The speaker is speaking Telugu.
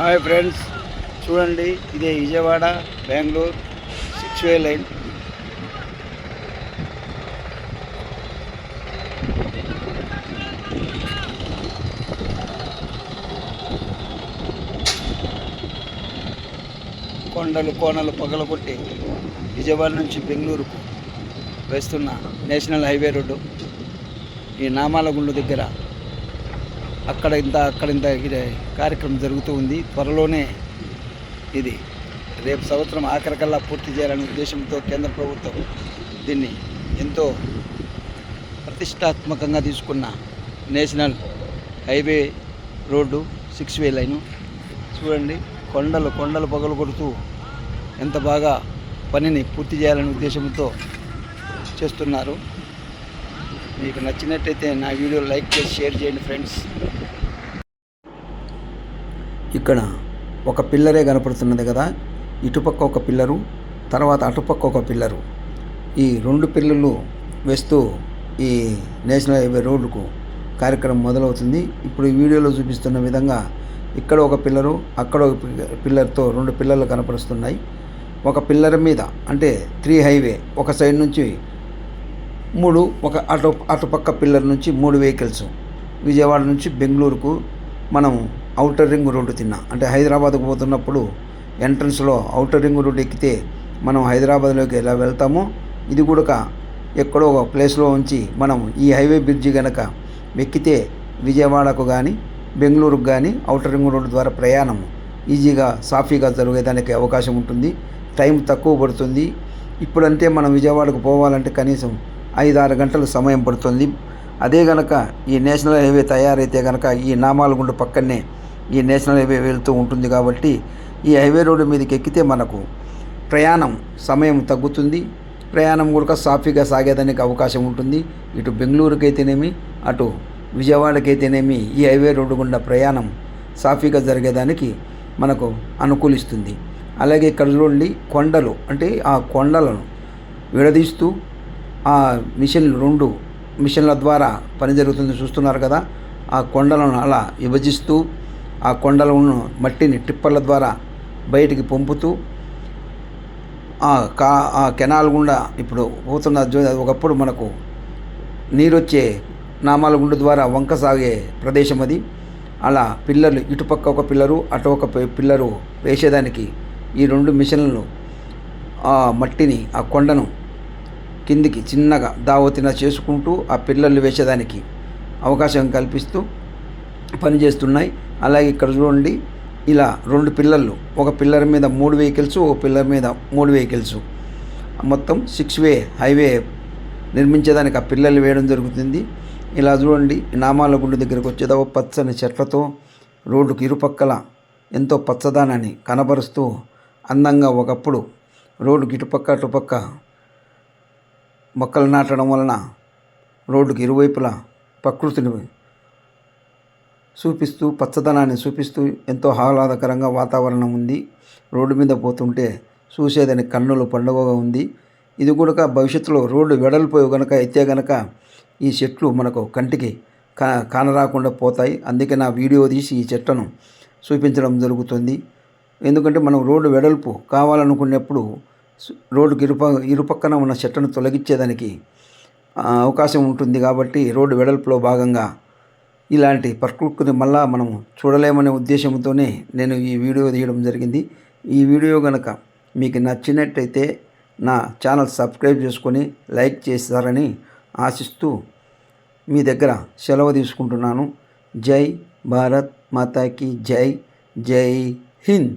హాయ్ ఫ్రెండ్స్ చూడండి ఇదే Vijayawada Bengaluru six way line కొండలు కోనలు పగలగొట్టి విజయవాడ నుంచి బెంగళూరుకు వేస్తున్న నేషనల్ హైవే రోడ్డు ఈ నామాల గుండు దగ్గర అక్కడ ఇంత అక్కడ ఇంత కార్యక్రమం జరుగుతూ ఉంది. త్వరలోనే ఇది రేపు సంవత్సరం ఆఖరికల్లా పూర్తి చేయాలనే ఉద్దేశంతో కేంద్ర ప్రభుత్వం దీన్ని ఎంతో ప్రతిష్టాత్మకంగా తీసుకున్న national highway road six way line. చూడండి కొండలు కొండలు పగలు కొడుతూ ఎంత బాగా పనిని పూర్తి చేయాలనే ఉద్దేశంతో చేస్తున్నారు. మీకు నచ్చినట్టయితే నా వీడియో లైక్ చేసి షేర్ చేయండి ఫ్రెండ్స్. ఇక్కడ ఒక పిల్లరే కనపడుతున్నది కదా. ఇటుపక్క ఒక పిల్లరు తర్వాత అటుపక్క ఒక పిల్లరు. ఈ రెండు పిల్లలు వేస్తూ ఈ నేషనల్ హైవే రోడ్డుకు కార్యక్రమం మొదలవుతుంది. ఇప్పుడు ఈ వీడియోలో చూపిస్తున్న విధంగా ఇక్కడ ఒక పిల్లరు అక్కడ ఒక పిల్ల- పిల్లర్తో రెండు పిల్లలు కనపరుస్తున్నాయి ఒక పిల్లర్ మీద అంటే త్రీ హైవే ఒక సైడ్ నుంచి మూడు ఒక అటు అటుపక్క పిల్లర్ నుంచి మూడు వెహికల్స్. విజయవాడ నుంచి బెంగళూరుకు మనం అవుటర్ రింగ్ రోడ్డు తిన్నా. అంటే హైదరాబాద్కు పోతున్నప్పుడు ఎంట్రన్స్లో అవుటర్ రింగ్ రోడ్డు ఎక్కితే మనం హైదరాబాద్లోకి ఎలా వెళ్తామో ఇది కూడా ఎక్కడో ఒక ప్లేస్లో ఉంచి మనం ఈ హైవే బ్రిడ్జి కనుక ఎక్కితే విజయవాడకు కానీ బెంగళూరుకు కానీ అవుటర్ రింగ్ రోడ్డు ద్వారా ప్రయాణం ఈజీగా సాఫీగా జరిగేదానికి అవకాశం ఉంటుంది. టైం తక్కువ పడుతుంది. ఇప్పుడంటే మనం విజయవాడకు పోవాలంటే కనీసం ఐదు ఆరు గంటలు సమయం పడుతుంది. అదే గనక ఈ నేషనల్ హైవే తయారైతే గనక ఈ నామాలగుండ పక్కనే ఈ నేషనల్ హైవే వెళ్తూ ఉంటుంది కాబట్టి ఈ హైవే రోడ్డు మీదకి ఎక్కితే మనకు ప్రయాణం సమయం తగ్గుతుంది. ప్రయాణం కూడా సాఫీగా సాగేదానికి అవకాశం ఉంటుంది. ఇటు బెంగళూరుకి అయితేనేమి అటు విజయవాడకి అయితేనేమి ఈ హైవే రోడ్డు గుండా ప్రయాణం సాఫీగా జరిగేదానికి మనకు అనుకూలిస్తుంది. అలాగే ఇక్కడ చూడండి కొండలు అంటే ఆ కొండలను విడదీస్తూ ఆ మిషన్ రెండు మిషన్ల ద్వారా పని జరుగుతుంది చూస్తున్నారు కదా. ఆ కొండలను అలా విభజిస్తూ ఆ కొండలను మట్టిని టిప్పర్ల ద్వారా బయటికి పంపుతూ ఆ కా ఆ కెనాల్ గుండా ఇప్పుడు పోతున్న ఒకప్పుడు మనకు నీరొచ్చే నామాల గుండు ద్వారా వంక సాగే ప్రదేశం అది. అలా పిల్లర్లు ఇటుపక్క ఒక పిల్లరు అటు ఒక పిల్లరు వేసేదానికి ఈ రెండు మిషన్లను ఆ మట్టిని ఆ కొండను కిందికి చిన్నగా దావతిన చేసుకుంటూ ఆ పిల్లలు వేసేదానికి అవకాశం కల్పిస్తూ పనిచేస్తున్నాయి. అలాగే ఇక్కడ చూడండి ఇలా రెండు పిల్లర్లు ఒక పిల్లర్ మీద మూడు వెహికల్స్ ఒక పిల్లర్ మీద మూడు వెహికల్స్. మొత్తం సిక్స్ వే హైవే నిర్మించేదానికి ఆ పిల్లర్లు వేయడం జరుగుతుంది. ఇలా చూడండి నామాల గుండు దగ్గరకు వచ్చేదో పచ్చని చెట్లతో రోడ్డుకు ఇరుపక్కల ఎంతో పచ్చదానాన్ని కనబరుస్తూ అందంగా ఒకప్పుడు రోడ్డుకి ఇటుపక్క అటుపక్క మొక్కలు నాటడం వలన రోడ్డుకి ఇరువైపులా ప్రకృతిని చూపిస్తూ పచ్చదనాన్ని చూపిస్తూ ఎంతో ఆహ్లాదకరంగా వాతావరణం ఉంది. రోడ్డు మీద పోతుంటే చూసేదని కన్నుల పండుగగా ఉంది. ఇది కూడా భవిష్యత్తులో రోడ్డు వెడల్పు గనక అయితే గనక ఈ చెట్లు మనకు కంటికి కా కానరాకుండా పోతాయి. అందుకే నా వీడియో తీసి ఈ చెట్లను చూపించడం జరుగుతుంది. ఎందుకంటే మనం రోడ్డు వెడల్పు కావాలనుకున్నప్పుడు రోడ్డుకి ఇరుప ఇరుపక్కన ఉన్న చెట్లను తొలగించేదానికి అవకాశం ఉంటుంది కాబట్టి రోడ్డు వెడల్పులో భాగంగా ఇలాంటి ప్రకృతిని మళ్ళా మనం చూడలేమనే ఉద్దేశంతోనే నేను ఈ వీడియో తీయడం జరిగింది. ఈ వీడియో కనుక మీకు నచ్చినట్టయితే నా ఛానల్ సబ్స్క్రైబ్ చేసుకొని లైక్ చేస్తారని ఆశిస్తూ మీ దగ్గర సెలవు తీసుకుంటున్నాను. జై భారత్ మాతాకి జై జై హింద్.